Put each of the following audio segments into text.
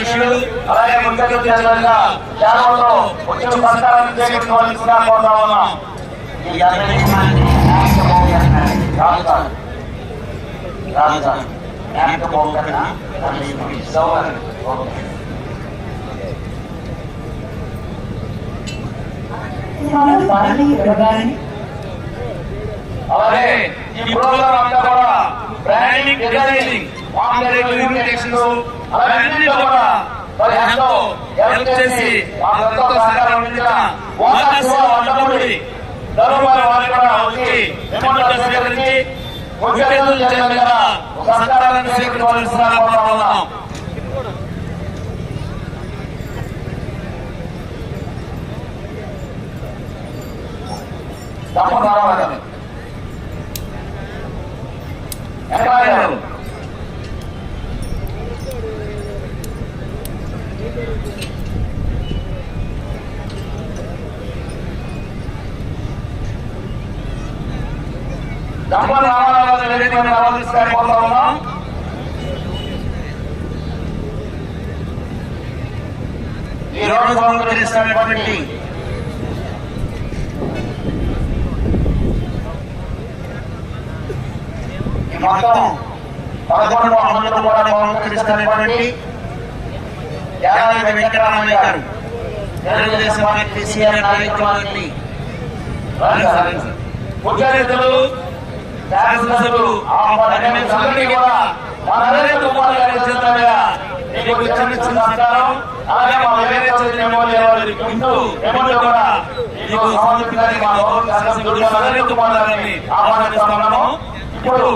అధ్యక్షులు అలాగే ముఖ్య అతిథులుగా కేరళలో వచ్చిన సత్కారాన్ని చేకూర్చవలసిందిగా కోరుతా ఉన్నాం. ఈ అభినందనాన్ని అలాగే ఈ ప్రోగ్రామ్ అంతా కూడా బ్రాండింగ్ డిజైనింగ్ ఆన్లైన్ ఇన్విటేషన్స్ అవన్నీ కూడా మరి ఎంతో హెల్ప్ చేసి ఎంతో సహకారం అందించిన వంటముడి ధర్మవారి వారిని కూడా వచ్చి నిమ్మటం స్వీకరించి ముఖ్య అతిథులు చేయడం కదా సహకారాన్ని స్వీకరించవలసిన కోరుతా ఉన్నాం. తప్పకుండా ఎక్కడ దంపతి రామారావు వేదిక మీద రావాల్సిందిగా కోరుతా ఉన్నాం ఈ రోజు మొత్తం పదకొండు కూడా యాదాద్రి వెంకటరామయ్య గారు తెలుగుదేశం పార్టీ సీనియర్ నాయకులని ముఖ్య శాసనసభ్యులు చిన్న చిన్న అలాగే ముందు ఎమ్మెల్యే కూడా మీకు మా గౌరవ నరేంద్ర కుమార్ గారిని ఆహ్వానిస్తున్నాము ఇప్పుడు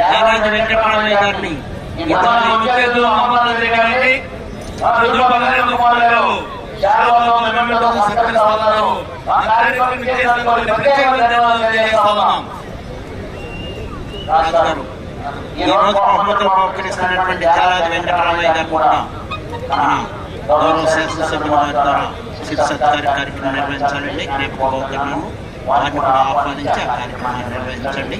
యాదాద్రి వెంకటరామయ్య గారిని ఇతర ముఖ్య అతిథులు అమర్నాథ్ గారిని మా రుద్ర బంగారు కుమార్ గారు శారవలో మెమెంటోతో సత్కరిస్తా ఉన్నారు ఆ కార్యక్రమం చేసినందుకు వారికి ప్రత్యేకమైన ధన్యవాదాలు తెలియజేస్తా గారిని రాజుగారు ఈ రోజు అమృత బహుకరిస్తున్నటువంటి యాదాద్రి వెంకటరామయ్య గారు కూడా గౌరవ శాసనసభ్యుల ద్వారా శిక్ష కార్యక్రమం నిర్వహించాలండి. రేపు వారిని కూడా ఆహ్వానించి ఆ కార్యక్రమాన్ని నిర్వహించండి.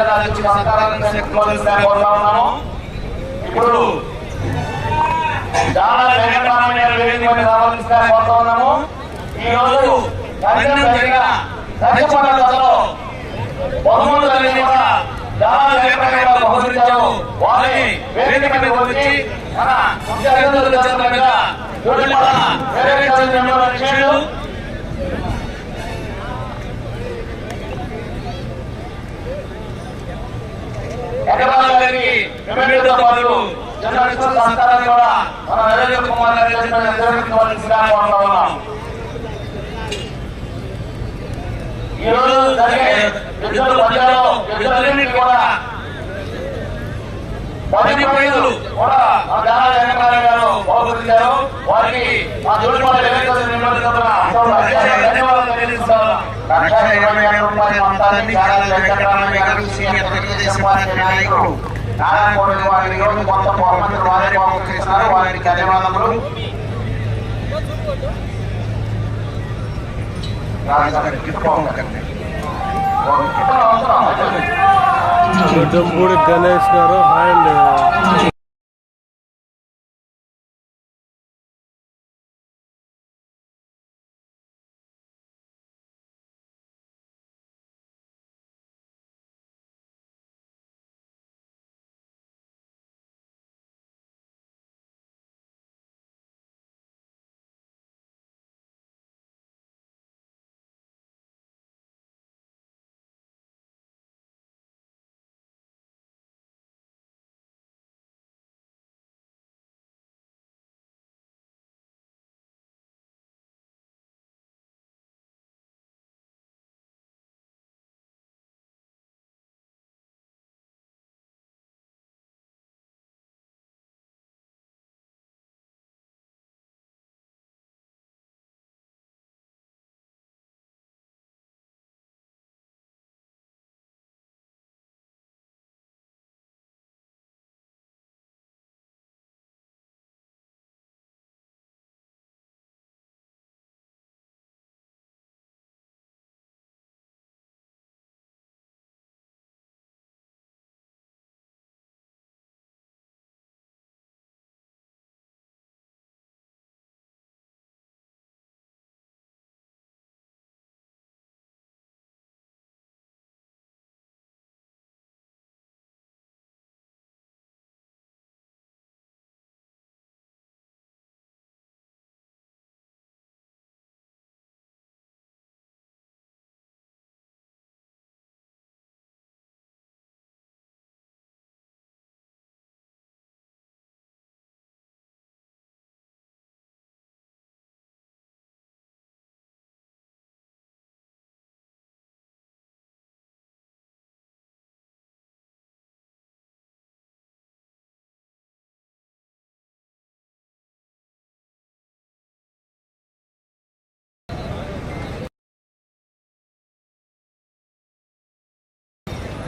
గారి చేతుల మీదుగా కోరుతా ఉన్నాము ఇప్పుడు చాలా వెంకటరామయ్య వేదిక మీద కోరుతా ఉన్నాము ఈ రోజు జరిగిన బహుమతులన్నీ కూడా చాలా వెంకటరామయ్య వారిని వేదిక మీద వచ్చి మన మీద తూర్పు వేరే చదివిన ఎమ్మెల్యే అధ్యక్షులు ఎకరాల కూడా మన నరేంద్ర కుమార్ గారి ఉన్నాం. ఈ రోజు జరిగే మధ్యలో కూడా పది కూడా మా జానా వెంకటరాయ గారు బహుకరించారు. వారికి మా జోడిపాల ధన్యవాదాలు లక్ష ఇరవై వేల రూపాయల మొత్తాన్ని గాలి వెంకటరామయ్య గారు సీనియర్ తెలుగుదేశం పార్టీ నాయకుడు నారాయణగౌడ్ వారి ఈ రోజు మొత్తం బహుమతులు వారే బహుకరిస్తున్నారు వారికి ధన్యవాదములు రాజధాని గణేష్ గారు హాయ్ అండి.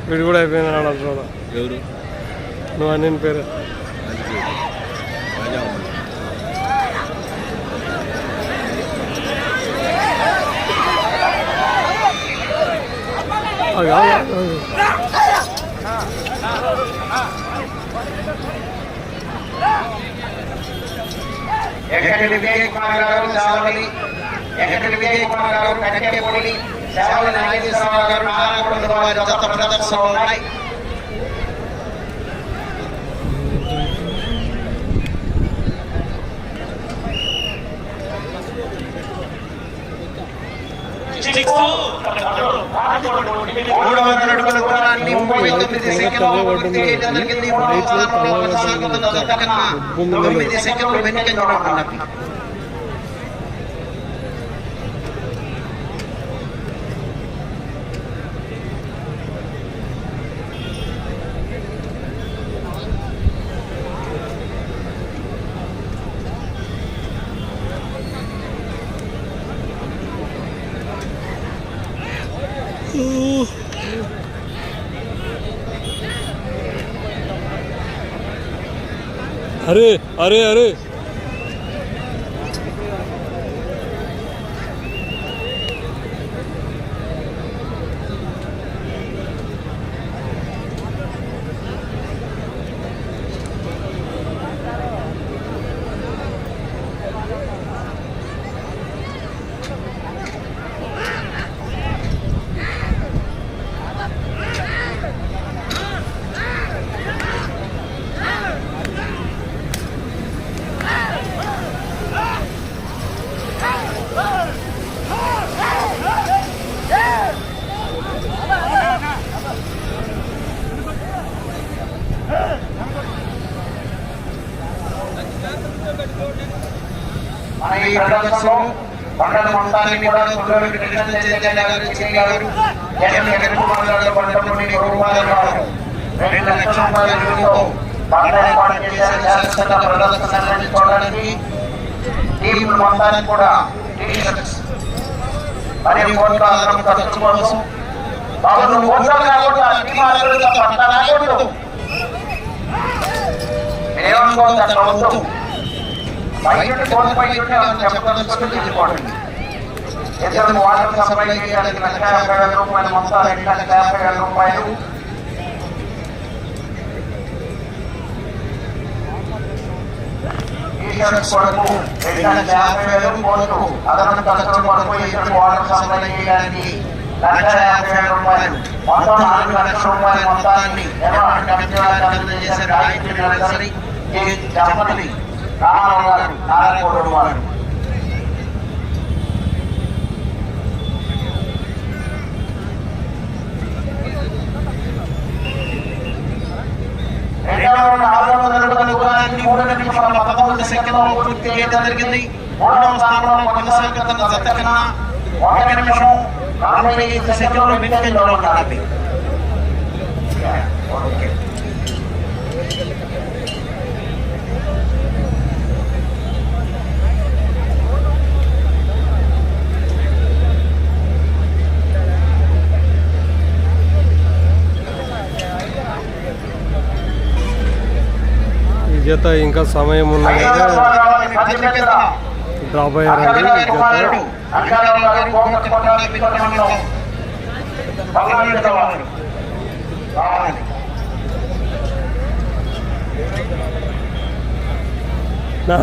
వీడు కూడా అయిపోయినాడు అంటున్నాడు ఎవరు? నువ్వు అన్ని పేరు. ఎక్కడి వివేక్ కుమార్ గారు సేవలి ఎక్కడి వివేక్ కుమార్ గారు కట్టెపొడి సేవలి నాగేశ్వరరావు గారు నారాయణ వారి జత ప్రదర్శనలో ఉన్నాయి మూడవ అడుగుల దూరాన్ని ముప్పై తొమ్మిది సెకండ్లలో పూర్తి చేయడం జరిగింది. మూడవ స్థానంలో కొనసాగుతున్న జత కన్నా తొమ్మిది సెకండ్లు వెనుకంజలో ఉన్నది. ¡Are! ¡Are! ¡Are! మన ఈ ప్రదర్శనలో పంటల మొత్తాన్ని కూడా తొమ్మిది కృష్ణ చైతన్య గారు రూపాయలు రెండు లక్షల చేశారు. శాశ్వత ప్రదర్శన నిర్వహించుకోవడానికి మొత్తానికి కూడా టీ-షర్ట్స్ మరియు కోట్ల అదనం ఖర్చు కోసం బాబు నువ్వు ఓట్లు కాకుండా ఏమనుకోవద్దు అట్లా వద్దు. బయట కోల్పోయింటే చెప్పదలుచుకుంటే ఇంపార్టెంట్ ఇతరులు వాటర్ సప్లై చేయడానికి లక్ష యాభై వేల రూపాయలు మొత్తం రెండు లక్షల యాభై వేల రూపాయలు. టీషర్ట్స్ కొరకు రెండు లక్షల యాభై వేలు కోట్లు. అదనపు ఖర్చుల కొరకు వాటర్ సప్లై చేయడానికి లక్ష యాభై వేల రూపాయలు. మొత్తం నాలుగు లక్షల రూపాయల మొత్తాన్ని నిర్వహణ కమిటీ వారికి గాయత్రి రామారావు గారు నారాయణ వారు రెండవ రౌండ్ ఆరు వందల అడుగుల దూరాన్ని మూడు నిమిషాల పదమూడు సెకండ్లలో పూర్తి చేయడం జరిగింది. మూడవ స్థానంలో కొనసాగుతున్న జత కన్నా ఒక నిమిషం నలభై ఐదు సెకండ్లు వెనుకంజలో ఉండాలి ఓకే జత ఇంకా సమయం ఉన్నది. డ్రాప్ అయ్యారండి జత